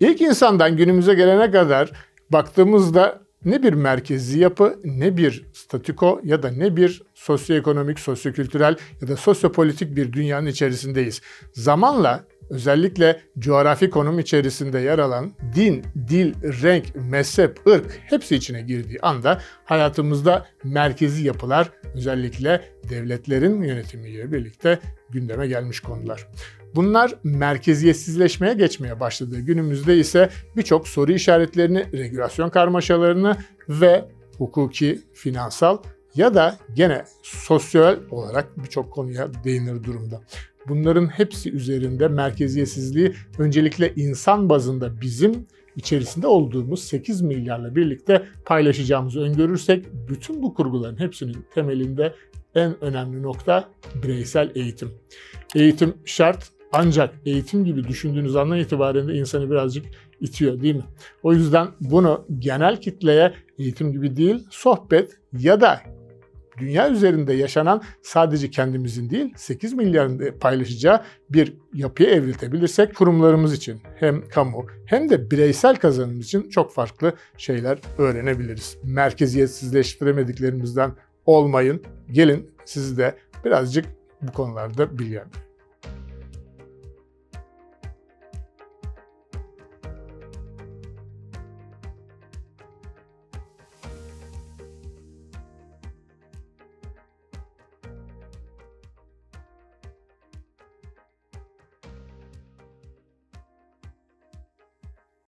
İlk insandan günümüze gelene kadar baktığımızda ne bir merkezi yapı, ne bir statiko ya da ne bir sosyoekonomik, sosyokültürel ya da sosyopolitik bir dünyanın içerisindeyiz. Zamanla özellikle coğrafi konum içerisinde yer alan din, dil, renk, mezhep, ırk hepsi içine girdiği anda hayatımızda merkezi yapılar özellikle devletlerin yönetimiyle birlikte gündeme gelmiş konular. Bunlar merkeziyetsizleşmeye geçmeye başladığı günümüzde ise birçok soru işaretlerini, regülasyon karmaşalarını ve hukuki, finansal ya da gene sosyal olarak birçok konuya değinir durumda. Bunların hepsi üzerinde merkeziyetsizliği öncelikle insan bazında bizim içerisinde olduğumuz 8 milyarla birlikte paylaşacağımızı öngörürsek bütün bu kurguların hepsinin temelinde en önemli nokta bireysel eğitim. Eğitim şart ancak eğitim gibi düşündüğünüz andan itibaren de insanı birazcık itiyor değil mi? O yüzden bunu genel kitleye eğitim gibi değil, sohbet ya da dünya üzerinde yaşanan sadece kendimizin değil 8 milyarın da paylaşacağı bir yapıya evriltebilirsek kurumlarımız için hem kamu hem de bireysel kazanım için çok farklı şeyler öğrenebiliriz. Merkeziyetsizleştiremediklerimizden olmayın. Gelin sizi de birazcık bu konularda bilgilendirelim.